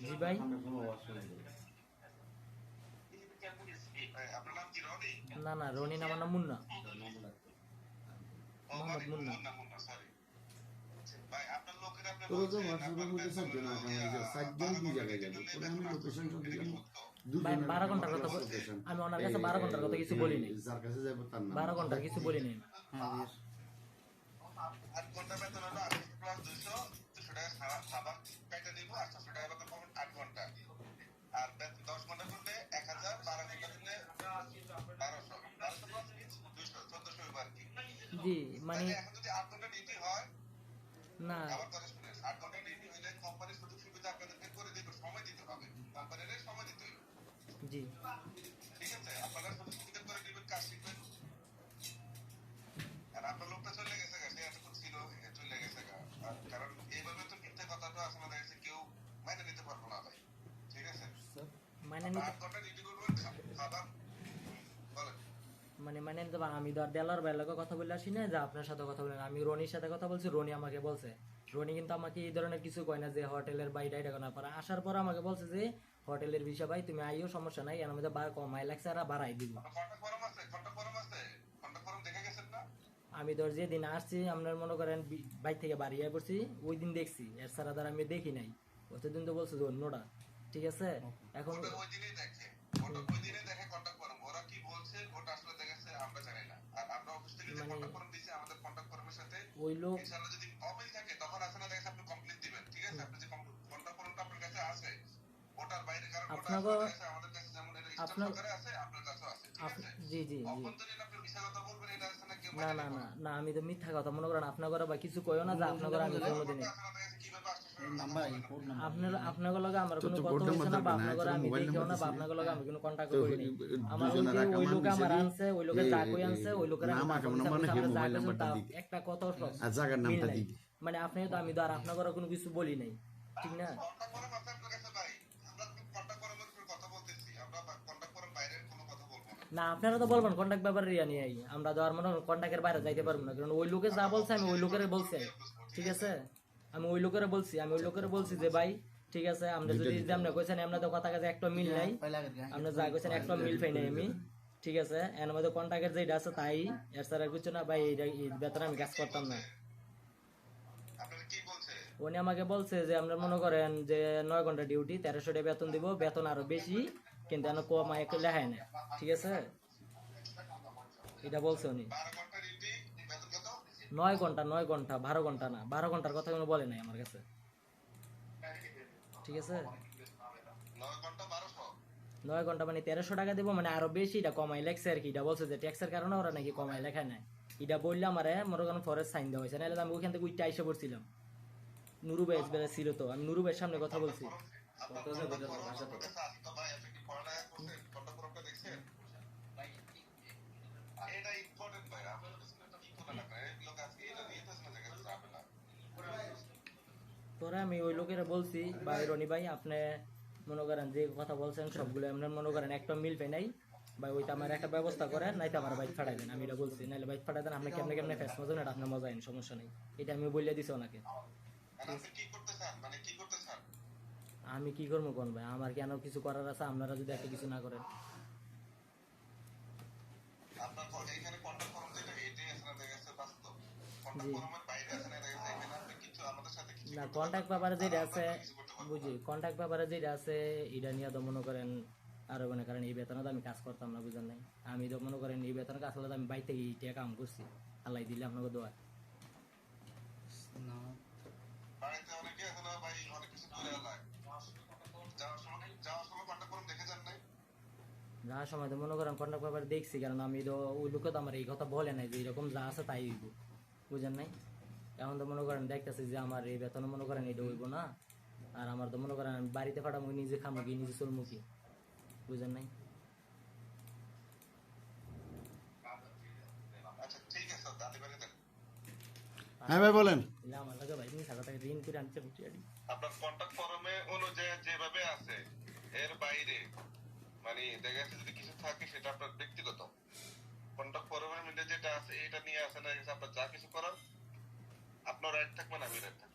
জি ভাই? না না রনি নাম আমার নাম মুন্না। মোহাম্মদ তোরা তো মধ্যে দুই জায়গায় যাবে। আমি দিলাম। বারো ঘণ্টার কথা আমি ওনার কাছে বারো ঘণ্টার কথা কিছু বলিনি নাই। যার কাছে যাব তার নাম। বারো ঘণ্টার কিছু বলিনি আট ঘণ্টা বেতন খাবার খাবার কেটে দিব আর টাকা বেতন পাবেন আট ঘণ্টা। আর দশ ঘণ্টা করলে এক হাজার বারো ঘণ্টা দিলে বারোশো। বারোশো দুইশো চোদ্দশো আর কি? জি মানে এখন যদি আট ঘণ্টা ডিউটি হয় না। আবার কথা শুনে আট ঘণ্টা ডিউটি হইলে কোম্পানির সুযোগ সুবিধা আপনাদেরকে করে দিবে সময় দিতে হবে। কোম্পানির সময় দিতে হবে। জি। মানে মানে মানে আমি তো আর দেলার ভাইয়ের লগে কথা বলে আসি না যে আপনার সাথে কথা বলেন আমি রনির সাথে কথা বলছি রনি আমাকে বলছে রনি কিন্তু আমাকে এই ধরনের কিছু কয় না যে হোটেলের বাইরে এটা করার পর আসার পর আমাকে বলছে যে হোটেলের বিষয় ভাই তুমি আইও সমস্যা নাই এর মধ্যে বার কমাই লাগছে আর বাড়াই দিব না আমি ধর যেদিন আসছি আপনার মনে করেন বি- বাইর থেকে বাড়ি আয় পড়ছি ওই দিন দেখছি এর সারা দ্বারা আমি দেখি নাই অতদিন তো বলছে যে অন্যটা ঠিক আছে? এখন ওই দিনই দেখে। ওই দিনই দেখে কন্টাক্ট ফরম ওরা কি বলছে ওটা আসলে দেখেছে আমরা জানি না। আর আমরা অফিস থেকে যে মানে- কন্টাক্ট ফরম দিয়েছি আমাদের কন্টাক্ট ফরমের সাথে ওই লোক ইনশাআল্লাহ যদি অমিল থাকে তখন আসলে দেখেছে আপনি কমপ্লিট দিবেন। ঠিক আছে? আপনি যে কন্টাক্ট ফরমটা আপনার কাছে আছে ওটার বাইরে কারণ ওটা আপনাকে- আসলে দেখেছে আমাদের কাছে যেমন এটা আপনার- সহকারে আছে আপনার কাছেও আছে। ঠিক আছে? জি জি জি। অভ্যন্তরীণ আপনি মিশা কথা বলবেন এটা আসলে কেউ না না না আমি তো মিথ্যা কথা মনে করেন আপনার বা কিছু কইও না যে আপনার আমি কোনোদিনই আপনার আপনার লগে আমার কোনো কথা হইছে না নাম্বার বা দরকার আপনার ঘরে না, আমি দেখিও না বা দিছি। লগে আমি কোনো কন্টাক্ট তো করি নাই আমার ওই দুজনের যে ওই account লোক আমার আনছে ওই লোকে এই- কই আনছে ওই লোকের নাম আমি আছে, টাকা নাম মানে পয়সা কি, আমরা যা মোবাইল নাম্বারটা দিই। একটা কত সব আর জায়গার নামটা দিই। মানে আপনি তো আমি তো আর আপনার কোনো কিছু বলি নাই। ঠিক না? কন্টাক্ট কন্টাক্ট কন্টাক্ট না না আপনারা তো বলবেন কন্ট্যাক্ট ব্যাপারে রিয়া নিয়ে আমরা তো আর মনে কন্ট্যাক্টের বাইরে যাইতে পারব না কারণ ওই লোকে যা বলছে আমি ওই লোকের বলছি। ঠিক আছে? আমি ওই লোকের বলছি আমি ওই লোকের বলছি যে ভাই ঠিক আছে আমরা যদি যেমন কইছেন আমরা তো কথা কাছে একটা মিল নাই। আমরা যা কইছেন একটা মিল পাই নাই আমি। ঠিক আছে এর মধ্যে কন্ট্যাক্টের যেটা আছে তাই। এর আর কিছু না ভাই এইটা এই বেতন আমি কাজ করতাম না। আপনারা কি বলছে? উনি আমাকে বলছে যে আমরা মনে করেন যে নয় ঘণ্টা ডিউটি তেরোশো টাকা বেতন দিব বেতন আরও বেশি কিন্তু এখন কম একটু লেখায় না ঠিক আছে? এটা বলছে উনি নয় ঘণ্টা নয় ঘণ্টা, বারো ঘণ্টা না, বারো ঘণ্টার কথা কোনো বলে নাই আমার কাছে। ঠিক আছে? নয় ঘণ্টা মানে তেরোশো টাকা দেবো মানে আরও বেশি, এটা কমাই লেখছে আর কি। এটা বলছে যে ট্যাক্সের কারণে ওরা নাকি কমাই লেখায় নাই। এটা বললে আমার, মনে করেন ফরেস্ট সাইন দেওয়া হয়েছে নাহলে আমি ওইখান থেকে উইটা এসে পড়ছিলাম। নুরু ছিল তো, আমি নুরু সামনে কথা বলছি আপনার কন্টাক্ট ফরম আপনার কাছে আছে তো ভাই আপনি কি পড়ালেখা করছেন কন্টাক্ট ফরমটা দেখছেন এটা ইম্পর্টেন্ট ভাই আপনার কাছে একটা কি করে লাগবে এই লোক আজকে এটা নিয়ে তো আসলে জায়গায় যাবে না পরে আমি ওই লোকেরা বলছি ভাই রনি ভাই আপনি মনে করেন যে কথা বলছেন সবগুলো আপনার মনে করেন একটা মিল পাই নাই। ভাই ওইটা আমার একটা ব্যবস্থা করেন নাইতে আমার বাইক ফাটাই দেন। আমি এটা বলছি নাহলে বাইক ফাটাই দেন আপনি কেমনে কেমনে ফেস মজন এটা আপনার মজা আইন সমস্যা নেই। এটা আমি বলে দিছি ওনাকে। মানে চান? আমি কি করব কোন ভাই? আমার কেন কিছু করার আছে? আপনারা যদি একটা কিছু না করেন। আপনার এখানে কন্টাক্ট ফরম যেটা এটাই আসলে দেখা যাচ্ছে বাস্তব। কন্টাক্ট ফরমের না কন্ট্যাক্ট ব্যাপারে যেটা আছে। বুঝি কন্ট্যাক্ট ব্যাপারে যেটা আছে এটা নিয়ে তো মনে করেন আরও মনে করেন এই বেতনে তো আমি কাজ করতাম না বুঝেন নাই? আমি তো মনে করেন এই বেতনে কাজ করলে তো আমি থেকে এইটা কাম করছি। আল্লাহ দিলে আপনাকে দোয়া। বাড়িতে যাওয়ার সময় তো মনে করেন কন্ট্যাক্ট ব্যাপারে দেখছি কারণ আমি তো ওই লোকে তো আমার এই কথা বলে নাই যে এরকম যা আছে তাই হইব। বুঝেন নাই? এখন তো মনে করেন দেখতেছি যে আমার এই বেতনে মনে করেন এটা হইব না। আর আমার তো মনে করেন আমি বাড়িতে ফাটামো নিজে খামো কি নিজে চলমু কি বুঝেন নাই? আচ্ছা হ্যাঁ ভাই বলেন। এলে আমার লাগে ভাই তুমি সাদা টাকা ঋণ করে আনছে বুঝি আপনার কন্টাক্ট ফরমে অনুযায়ী যেভাবে আছে এর বাইরে মানে দেখা যাচ্ছে যদি কিছু থাকে সেটা আপনার ব্যক্তিগত। কন্টাক্ট ফরমের মধ্যে যেটা আছে এটা নিয়ে আসে না আপনার যা কিছু করার আপনার আপনার রাইট থাকবেন আমি রাইট থাকব।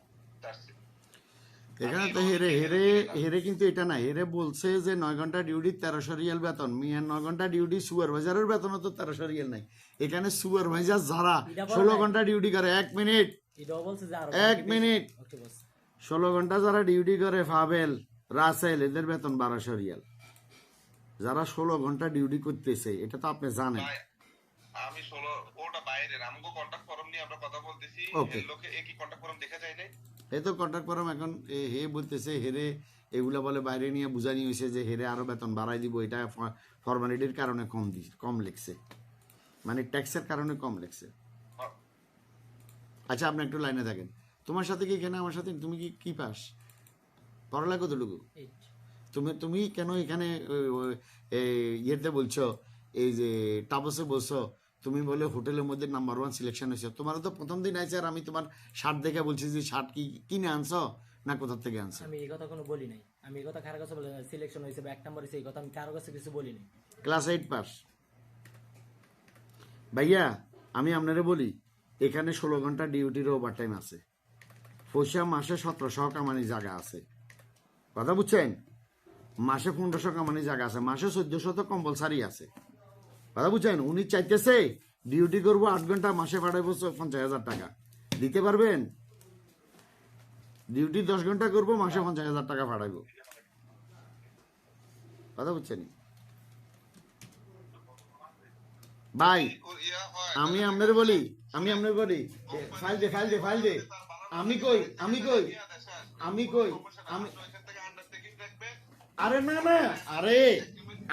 এখানে তো হেরে হেরে হেরে কিন্তু এটা না হেরে বলছে যে নয় ঘণ্টা ডিউটি তেরোশো রিয়াল বেতন। মিয়ার নয় ঘণ্টা ডিউটি সুপারভাইজারের বেতনও তো তেরোশো রিয়াল নাই। এখানে সুপারভাইজার যারা ষোলো ঘণ্টা ডিউটি করে এক মিনিট এটাও বলছে যে আরও এক মিনিট ষোলো ঘণ্টা যারা ডিউটি করে ফাবেল রাসেল এদের বেতন বারোশো রিয়াল। যারা ষোলো ঘণ্টা ডিউটি করতেছে এটা তো আপনি জানেন। আমি ষোলো ওটা বাইরের। আমাকে কন্ট্যাক্ট ফর্ম নিয়ে আমরা কথা বলতেছি। লোকে একই কন্ট্যাক্ট ফর্ম দেখা যায় নাই। এই তো কন্ট্রাক্ট করম এখন হে বলতেছে হেরে এগুলা বলে বাইরে নিয়ে বুঝানি হয়েছে যে হেরে আরও বেতন বাড়াই দিব। এটা ফর্মালিটির কারণে কম দি কম লিখছে। মানে ট্যাক্সের কারণে কম লিখছে। আচ্ছা আপনি একটু লাইনে থাকেন। তোমার সাথে কি এখানে আমার সাথে তুমি কি কি পাস? পড়ালেখা কতটুকু? তুমি তুমি কেন এখানে ইয়েতে বলছো এই যে টাবসে বলছো তুমি বলে হোটেলের মধ্যে নাম্বার ওয়ান সিলেকশন হয়েছে। তোমার তো প্রথম দিন আছে আর আমি তোমার শার্ট দেখে বলছি যে শার্ট কি কিনে আনছো? না কোথা থেকে আনছো? আমি এই কথা কোনো বলি নাই। আমি এই কথা কারও কাছে বলি সিলেকশন হয়েছে বা এক নাম্বার হয়েছে এই কথা আমি কারও কাছে কিছু বলি নাই। ক্লাস এইট পাস ভাইয়া আমি আপনারে বলি এখানে ষোলো ঘণ্টা ডিউটির ওভার টাইম আছে। পয়সা মাসে সতেরোশো কামানি জায়গা আছে। কথা বুঝছেন? মাসে পনেরোশো কামানি জায়গা আছে। মাসে চোদ্দশো তো কম্পালসারি আছে। কথা বুঝছেন উনি চাইতেছে ডিউটি করব আট ঘণ্টা মাসে পাঠাবো চ- পঞ্চাশ হাজার টাকা দিতে পারবেন ডিউটি দশ ঘণ্টা করব মাসে পঞ্চাশ হাজার টাকা পাঠাবো কথা বুঝছেন ভাই ইয়া হয় আমি আপনার বলি আমি আপনার বলি ফাইল দে ফাইল দে ফাইল দে আমি কই আমি কই আমি কই আমি আরে না না আরে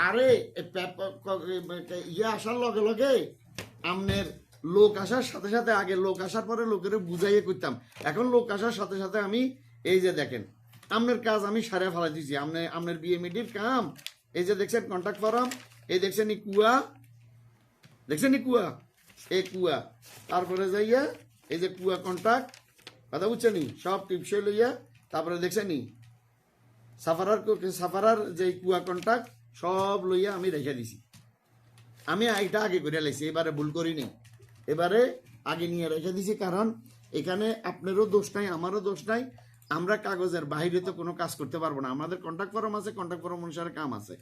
আরে, এ ইয়ে আসার লগে লগে আমনের লোক আসার সাথে সাথে আগে লোক আসার পরে লোকের বুঝাইয়ে করতাম এখন লোক আসার সাথে সাথে আমি এই যে দেখেন, আমনের কাজ আমি সারে ফেলা দিছি। আমনে, আমনের বিয়ে মিডির কাম, এই যে দেখছেন কন্ট্যাক্ট ফর্ম এই দেখছেন কুয়া দেখছেন কুয়া? এই কুয়া। তারপরে যাইয়া এই যে কুয়া কন্ট্যাক্ট কথা বুঝছেন সব টিপসই লইয়া তারপরে দেখছেন সাফারার সাফারার যে কুয়া কন্ট্যাক্ট সব লইয়া আমি রেখে দিছি। আমি এটা আগে করে লাইছি, এবারে ভুল করি নি এবারে আগে নিয়ে রেখে দিছি, কারণ এখানে আপনারও দোষ নাই, আমারও দোষ নাই। আমরা কাগজের বাইরে তো কোনো কাজ করতে পারব না। আমাদের কন্ট্যাক্ট ফরম আছে কন্ট্যাক্ট ফরম অনুসারে কাম আছে।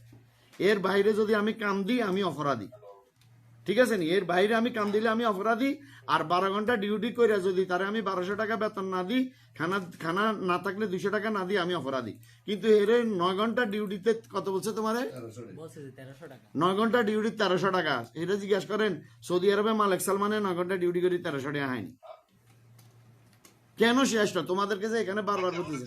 এর বাইরে যদি আমি কাম দিই, আমি অপরাধী। ঠিক আছে নি? এর বাইরে আমি কাম দিলে আমি অপরাধী। আর বারো ঘণ্টা ডিউটি করে যদি তারে আমি বারোশো টাকা বেতন না দিই খানা খানা না থাকলে দুশো টাকা না দিই আমি অপরাধী। কিন্তু এর নয় ঘণ্টা ডিউটিতে কত বলছে তোমারে? নয় ঘণ্টা ডিউটি তেরোশো টাকা। এটা জিজ্ঞেস করেন সৌদি আরবে মালিক সালমানে নয় ঘণ্টা ডিউটি করি তেরোশো টাকা হয়নি। কেন শেষ না? তোমাদেরকে যে এখানে বারবার বলতেছে।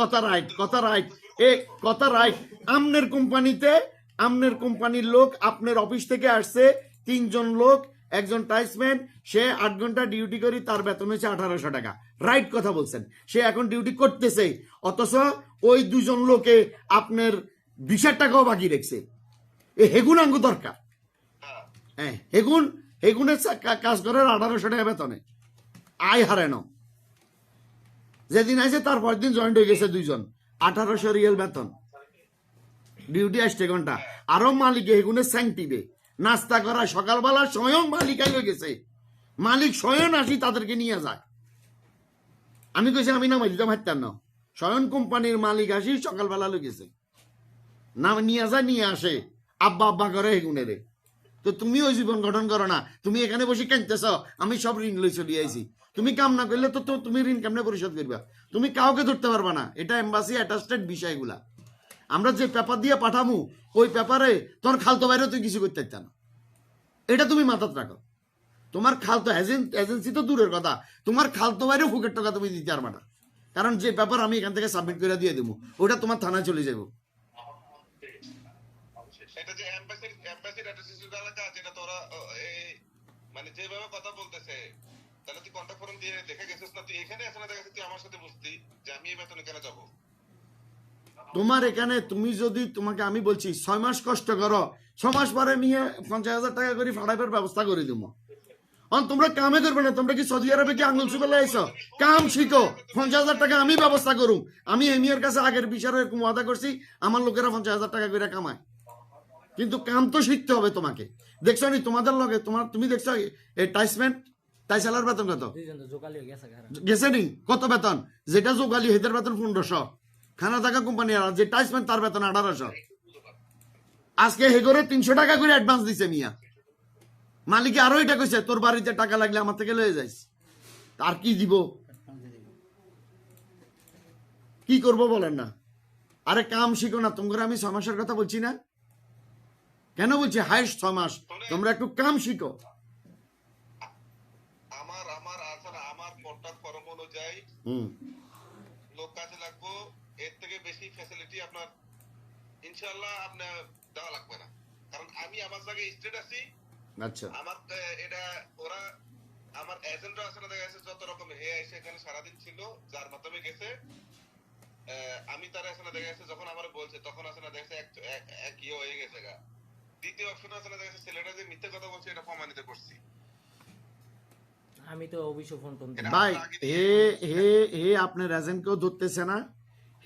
কথা রাইট কথা রাইট এ কথা রাইট আমনের কোম্পানিতে আমনের কোম্পানির লোক আপনার অফিস থেকে আসছে তিনজন লোক একজন টাইসম্যান সে আট ঘণ্টা ডিউটি করি তার বেতন হচ্ছে আঠারোশো টাকা। রাইট কথা বলছেন। সে এখন ডিউটি করতেছে অথচ ওই দুজন লোকে আপনার বিশ টাকাও বাকি রেখছে। এ হেগুন আঙ্গু দরকার। হ্যাঁ। হ্যাঁ হেগুন হেগুনের কাজ করার আঠারোশো টাকা বেতনে। আয় হারানো যেদিন আছে তার পরের দিন জয়েন্ট হয়ে গেছে দুইজন। আঠারোশো রিয়েল বেতন। ডিউটি আসছে ঘণ্টা। আরও মালিক এগুনে স্যাংটিবে নাস্তা করা সকালবেলা স্বয়ং মালিক আইলো গেছে। মালিক স্বয়ং আসি তাদেরকে নিয়ে যায়। আমি কইছি, আমি নামাই দিতাম হারতাম না। স্বয়ং কোম্পানির মালিক আসি সকালবেলা গেছে। নাম নিয়ে যায়, নিয়ে আসে। আব্বা আব্বা করে এগুনে রে তো তুমি ওই জীবন গঠন করো না। তুমি এখানে বসে কাঁদতেছ। আমি সব ঋণ লই চলে আইছি। তুমি কাম না করলে তো তুমি ঋণ কেমনে পরিশোধ করবা? তুমি কাউকে ধরতে পারবা না। এটা এম্বাসি অ্যাটাস্টেড বিষয়গুলা। আমরা যে পেপার দিয়ে পাঠামু, ওই পেপারে তোমার খালতো বাইরে তুই কিছু করতে পারত না। এটা তুমি মাথাত রাখো। তোমার খালতো এজেন্সি তো দূরের কথা। তোমার খালতো বাইরে ফুকের টাকা তুমি দিতে পারবা না। কারণ যে পেপার আমি এখান থেকে সাবমিট করে দিয়ে দেবো ওটা তোমার থানায় চলে যাব এটা যে এম্বাসির এম্বাসির অ্যাটাস্টেড এলাকা যেটা তোরা এই মানে যেভাবে কথা বলতেছে, তাহলে তুই কন্ট্যাক্ট ফর্ম দিয়ে দেখে গেছিস না, তুই এখানে আসলে দেখা তুই আমার সাথে যে আমি এই বেতনে কেন যাব? তোমার এখানে, তুমি যদি তোমাকে আমি বলছি, ছয় মাস কষ্ট করো, ছ মাস পরে নিয়ে পঞ্চাশ হাজার টাকা করে ফাড়াইবার ব্যবস্থা করে দেবো তোমরা কামে করবে না, তোমরা কি সৌদি আরবে কি আঙুল চুপে লাইছো কাম শিখো, পঞ্চাশ হাজার টাকা আমি ব্যবস্থা করুম। আমি এমিয়ার কাছে আগের বিচারে এরকম ওয়াদা করছি, আমার লোকেরা পঞ্চাশ হাজার টাকা করে কামায়। কিন্তু কাম তো শিখতে হবে তোমাকে। দেখছ নি তোমাদের লগে তোমার তুমি দেখছ এই টাইসমেন্ট টাইসালার বেতন কত? গেছে নি? কত বেতন? যেটা যোগালি হেদের বেতন পনেরোশো। খানা থাকা কোম্পানি যে টাইসমেন্ট তার বেতন আঠারোশো। আজকে হে করে তিনশো টাকা করে অ্যাডভান্স দিছে মিয়া। মালিকে আরও এটা কইছে তোর বাড়িতে টাকা লাগলে আমার থেকে লয়ে যাইস। আর কি দিব? কি করব বলেন না। আরে কাম শিখো না তোমরা আমি ছ মাসের কথা বলছি না। কেন বলছি? হাইস্ট ছ মাস। তোমরা একটু কাম শিখো। আমার আমার আসলে আমার কন্ট্রাক্ট ফর্ম অনুযায়ী হুম। লোক কাজে লাগবো এর থেকে বেশি ফ্যাসিলিটি আপনার আপনার দেওয়া লাগবে না। কারণ আমি আমার জায়গায় স্টেট আছি। আচ্ছা। আমার এটা ওরা আমার এজেন্টরা না দেখা গেছে যত রকম হে এসে এখানে সারাদিন ছিল যার মাধ্যমে গেছে। আমি তার না দেখা গেছে যখন আমার বলছে তখন না দেখা গেছে এক ইয়ে হয়ে গেছে গা। দ্বিতীয় অপশন না দেখা গেছে ছেলেটা যে মিথ্যে কথা বলছে এটা প্রমাণিত করছি। আমি তো অবশ্য ফোন টোন ভাই হে হে হে আপনার এজেন্টকেও ধরতেছে না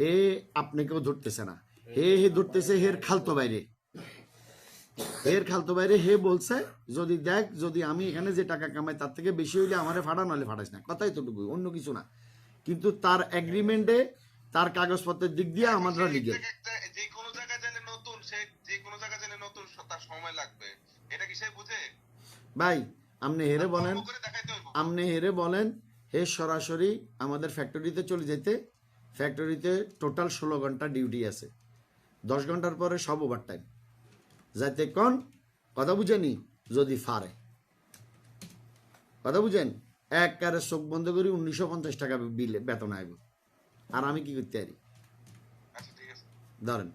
হে আপনাকেও ধরতেছে না। হে হে ধরতেছে হের খালতো বাইরে। এর খালতো বাইরে হে বলছে যদি দেখ যদি আমি এখানে যে টাকা কামাই তার থেকে বেশি হইলে আমারে ফাটা নাহলে ফাটাইস না। কথাই তো টুকু অন্য কিছু না। কিন্তু তার এগ্রিমেন্টে তার কাগজপত্রের দিক দিয়ে আমরা লিগেল যে একটা- যে কোনো জায়গায় গেলে নতুন সে যে কোনো জায়গায় গেলে নতুন তার সময় লাগবে। এটা কি সে বুঝে? ভাই আপনি হেরে বলেন। আপনি হেরে বলেন হে সরাসরি আমাদের ফ্যাক্টরিতে চলে যেতে ফ্যাক্টরিতে টোটাল ষোলো ঘণ্টা ডিউটি আছে। দশ ঘণ্টার পরে সব ওভার টাইম যাতে কন? কথা বুঝেনি যদি ফারে। কথা বুঝেন? এক কারে চোখ বন্ধ করি উনিশশো পঞ্চাশ টাকা বিল বেতন আইব। আর আমি কি করতে পারি? আচ্ছা ধরেন।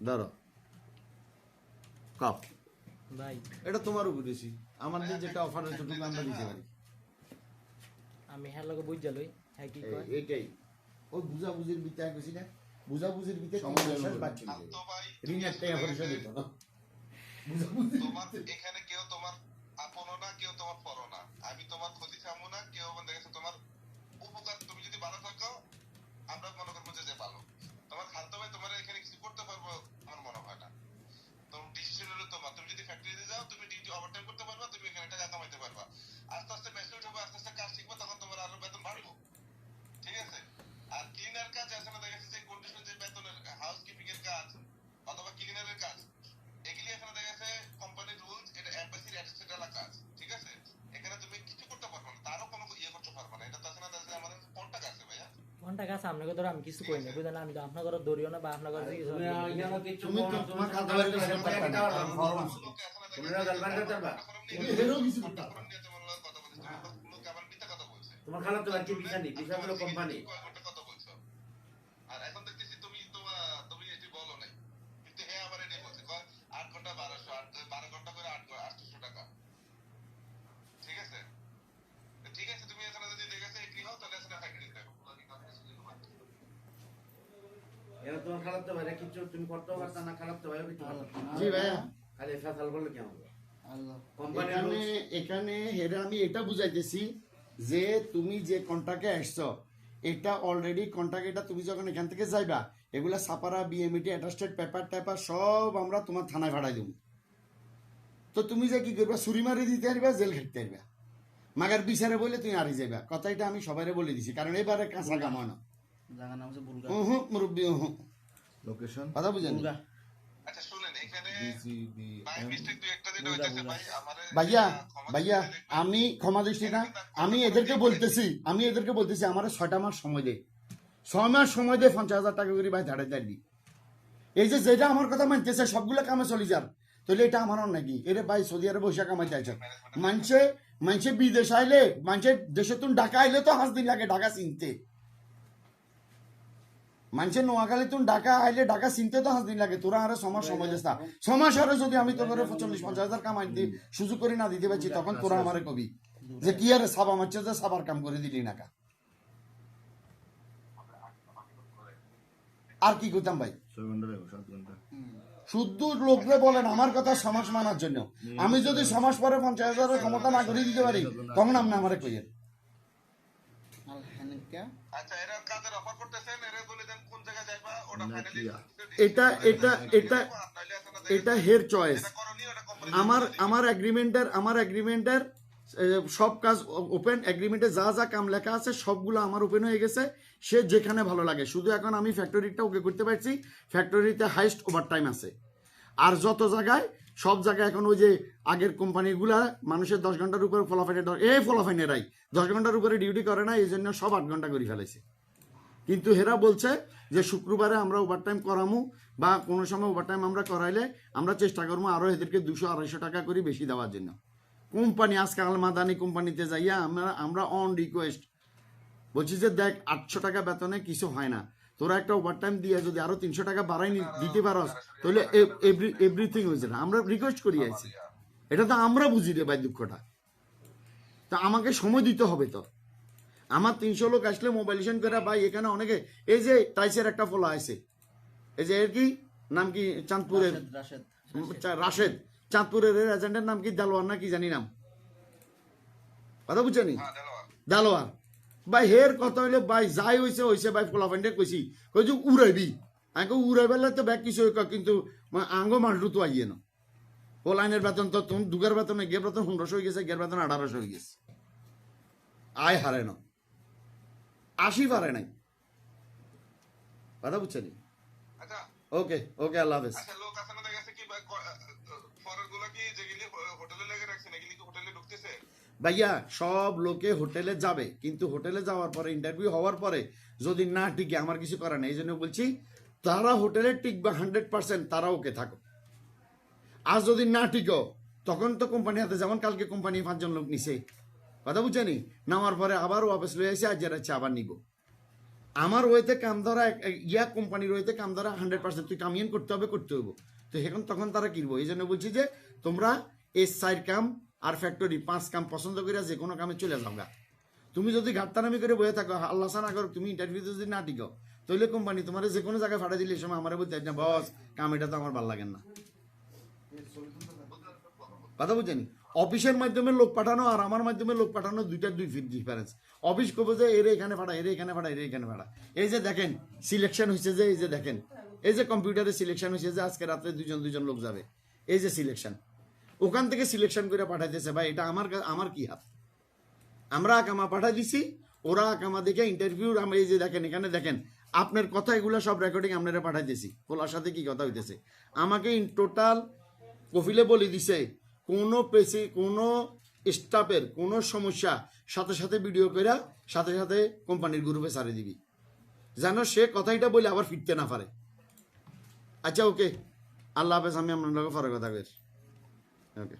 ধরো কপ ভাই। এটা তোমার উপর বেশি আমাদের যেটা অফার হয়েছে তুমি আমরা দিতে পারি। আমি হ্যাঁ লগে বুঝ লই হ্যাঁ কি কয়? এই- এইটাই ওই বুঝাবুঝির ভিতরে গেছি না। বুঝাবুঝির ভিতরে তো ভাই ঋণের টাকা পয়সা দিত না তোমার এখানে কেউ তোমার আপনও না কেউ তোমার পরও না। আমি তোমার ক্ষতি চামো না কেউ মনে গেছে তোমার উপকার তুমি যদি ভালো থাকো আমরা মনে করব যে যে ভালো। তোমার খালতো ভাই তোমার এখানে কিছু করতে পারব আমার মনে হয় না তোমার ডিসিশন হলো তোমার তুমি যদি ফ্যাক্টরিতে যাও তুমি ডিউটি ওভারটাইম করতে পারবা তুমি এখানে টাকা কামাইতে পারবা আস্তে আস্তে বেসে উঠবে আস্তে আস্তে কাজ শিখবে তখন তোমার আরও বেতন বাড়বো ঠিক আছে আর ক্লিনার কাজ আছে না দেখা যাচ্ছে যে কন্ডিশন যে বেতনের হাউস কিপিং এর কাজ অথবা ক্লিনারের কাজ এগুলি এখানে দেখা যাচ্ছে কোম্পানির রুলস এটা এম্বাসির অ্যাডমিনিস্ট্রেটর কাজ ঠিক আছে এখানে তুমি কিছু করতে পারবে না তারও কোনো ইয়ে করতে পারবে না এটা তো আছে না দেখা যাচ্ছে আমাদের কন্টাক্ট আছে ভাইয়া কোনটা কাছে আপনাকে ধরো আমি কিছু কই না বুঝলেন আমি তো আপনার ঘরে না বা আপনার ঘরে। তুমি তোমার খাতা করতে হেরো কিছু করতে তোমার খালা তো আর কি ভিসা হলো কোম্পানি কয় ঘণ্টা কথা বলছো আর এখন দেখতেছি তুমি তোমার তুমি এটি বলো নাই কিন্তু হ্যাঁ আবার এটাই বলছে কয় আট ঘণ্টা বারোশো আট বারো ঘণ্টা করে আট আটশোশো টাকা ঠিক আছে তো ঠিক আছে তুমি এখানে যদি দেখেছ এগ্রি হও তাহলে এখানে ফ্যাক্টরি দেখো এরা তোমার খালার তো ভাই কিছু তুমি করতেও পারতা না খালার ভাইও কিছু জি ভাইয়া। খালি ফেসাল করলে কি হবে? এখানে এখানে হেরে আমি এটা বুঝাইতেছি যে তুমি যে কন্ট্রাক্টে আসছো এটা অলরেডি কন্ট্রাক্ট এটা তুমি যখন এখান থেকে যাইবা এগুলা সাপারা বিএমইটি অ্যাটাস্টেড পেপার টেপার সব আমরা তোমার থানায় ভাড়াই দেবো। তো তুমি যে কি করবা ছুরি মারি দিতে পারবা জেল খেটতে পারবা মাগার বিচারে বলে তুমি হারি যাইবা। কথা এটা আমি সবাইরে বলে দিছি কারণ এবারে কাঁচা কাম হয় না। জায়গার নাম হচ্ছে বুলগা। উহু, মুরব্বি উহু। লোকেশন কথা বুঝেন? আচ্ছা শুনেন এখানে বিজিবি বাই মিস্টেক দুই একটা যেটা হইতেছে ভাই আমারে ভাইয়া ভাইয়া আমি ক্ষমা দৃষ্টি না আমি এদেরকে বলতেছি আমি এদেরকে বলতেছি আমার ছয়টা মাস সময় দে। ছয় মাস সময় দে পঞ্চাশ হাজার টাকা করে ভাই ধারে দাঁড়ি এই যে যেটা আমার কথা মানতেছে সবগুলো কামে চলে যান। তাহলে এটা আমার নাকি? এটা ভাই সৌদি আরবে বসে কামাইতে আছে মানুষে মানুষে বিদেশ আইলে মানুষের দেশে তুমি ঢাকা আইলে তো হাঁস দিন লাগে ঢাকা চিনতে। মানুষের নোয়াখালী তুমি ঢাকা আইলে ঢাকা চিনতে তো হাঁস লাগে। তোরা আরও ছমাস সময় দিস না। ছমাস আরে যদি আমি তোর চল্লিশ পঞ্চাশ হাজার কামাই দিই সুযোগ করে না দিতে পারছি তখন তোরা আমারে কবি। যে কি আরে সাবা মারছে যে সাবার কাম করে দিলি না কা। আর কি করতাম ভাই? শুদ্ধ লোকরে বলেন আমার কথা সমাজ মানার জন্য। আমি যদি সমাজ পরে পঞ্চাশ হাজারের ক্ষমতা না করে দিতে পারি তখন আপনি আমারে কইয়েন। হানিকা আচ্ছা এরা কাজের অফার করতেছেন এরা বলে দেন কোন জায়গায় যাইবা ওটা ফাইনালি এটা এটা এটা এটা হের চয়েস আমার আমার এগ্রিমেন্টের আমার এগ্রিমেন্টের সব কাজ ওপেন এগ্রিমেন্টে যা যা কাম লেখা আছে সবগুলো আমার ওপেন হয়ে গেছে। সে যেখানে ভালো লাগে। শুধু এখন আমি ফ্যাক্টরিটা ওকে করতে পারছি। ফ্যাক্টরিতে হাইস্ট ওভার টাইম আছে। আর যত জায়গায় সব জায়গায় এখন ওই যে আগের কোম্পানিগুলা মানুষের দশ ঘণ্টার উপরে ফলাফাইনে এই ফলাফাইনেরাই দশ ঘণ্টার উপরে ডিউটি করে না, এই জন্য সব আট ঘণ্টা করে ফেলেছে কিন্তু হেরা বলছে যে শুক্রবারে আমরা ওভারটাইম করামু বা কোনো সময় ওভারটাইম আমরা করাইলে আমরা চেষ্টা করব আরও এদেরকে দুশো আড়াইশো টাকা করে বেশি দেওয়ার জন্য। কোম্পানি আজকে আলমাদানি কোম্পানিতে যাইয়া আমরা আমরা অন রিকোয়েস্ট বলছি যে দেখ আটশো টাকা বেতনে কিছু হয় না। তোরা একটা ওভার টাইম দিয়ে যদি আরও তিনশো টাকা বাড়াই দিতে পারস তাহলে এভরিথিং হয়েছে না। আমরা রিকোয়েস্ট করি আছি। এটা তো আমরা বুঝি রে ভাই দুঃখটা। তা আমাকে সময় দিতে হবে তো। আমার তিনশো লোক আসলে মোবাইল মোবাইলেশন করে ভাই এখানে অনেকে এই যে টাইসের একটা ফলা আছে। এই যে এর কি? নাম কি? চাঁদপুরের রাশেদ রাশেদ চাঁদপুরের এর এজেন্টের নাম কি? দেলোয়ার না কি জানি নাম। কথা বুঝছেনি? হ্যাঁ দেলোয়ার। ভাই হের কথা হইলে ভাই যাই হইছে হইছে ভাই ফলাফান্ডে কইছি। কই যে উড়াইবি। কই উড়াইবেলে তো ব্যাগ কিছু কিন্তু আঙ্গ মাসরু তো আইয়ে না। ও লাইনের বেতন তো তুমি দুগার বেতন গিয়ে বেতন পনেরোশো হয়ে গেছে গের বেতন আঠারোশো হয়ে গেছে। আয় হারে না। আশি পারে নাই। কথা বুঝছেনি? আচ্ছা। ওকে ওকে আল্লাহ হাফেজ। ভাইয়া, সব লোকে হোটেলে যাবে, কিন্তু হোটেলে যাওয়ার পরে ইন্টারভিউ হওয়ার পরে যদি না টিকে, আমার কিছু করার নেই এই জন্য বলছি, তারা হোটেলে টিকবে হান্ড্রেড পার্সেন্ট তারা ওকে থাকো আর যদি না টিকো, তখন তো কোম্পানি হাতে, যেমন কালকে কোম্পানি পাঁচজন লোক নিছে, কথা বুঝছেনি নেওয়ার পরে আবার ওয়াপস লয়ে এসে আজ যাচ্ছে আবার নিব। আমার ওয়েতে কাম ধরা, ইয়া কোম্পানির ওয়েতে কাম ধরা হান্ড্রেড পার্সেন্ট তুই কামিয়েন করতে হবে করতে হবে তো এখন তখন তারা কিনবো এই জন্য বলছি যে, তোমরা এই সাইড কাম আর ফ্যাক্টরি পাঁচ কাম পছন্দ করে যে কোনো কামে চলে যাও তুমি যদি ঘাটতানামি করে বয়ে থাকো, আল্লাহ সানা করো তুমি ইন্টারভিউতে যদি না টিকো তাহলে কোম্পানি তোমার যে কোনো জায়গায় ফাটা দিলে সময় আমার বলতে, না, বস, কাম এটা তো আমার ভালো লাগে না। কথা বুঝছেন? অফিসের মাধ্যমে লোক পাঠানো আর আমার মাধ্যমে লোক পাঠানো দুইটা দুই ফিট ডিফারেন্স অফিস করব যে, এর এখানে ফাটা এর এখানে ফাটা এর এখানে ফাটা এই যে দেখেন সিলেকশন হয়েছে যে, এই যে দেখেন, এই যে কম্পিউটারে সিলেকশন হয়েছে যে, আজকে রাত্রে দুজন দুজন লোক যাবে। এই যে সিলেকশন ওখান থেকে সিলেকশন করে পাঠাইতেছে, ভাই, এটা আমার আমার কি হাত? আমরা আকামা পাঠাই দিছি, ওরা আকামা দেখে ইন্টারভিউ আমরা এই যে দেখেন, এখানে দেখেন, আপনার কথা এগুলো সব রেকর্ডিং আপনারা পাঠাই দিছি। ওলার সাথে কি কথা হইতেছে? আমাকে ইন টোটাল কফিলে বলে দিছে, কোনো পেশি, কোনো স্টাফের কোনো সমস্যা, সাথে সাথে ভিডিও করে সাথে সাথে কোম্পানির গ্রুপে সারে দিবি। যেন সে কথাইটা বলে আবার ফিরতে না পারে। আচ্ছা ওকে আল্লাহ হাফেজ, আমি আপনার লগে পরে কথা ওকে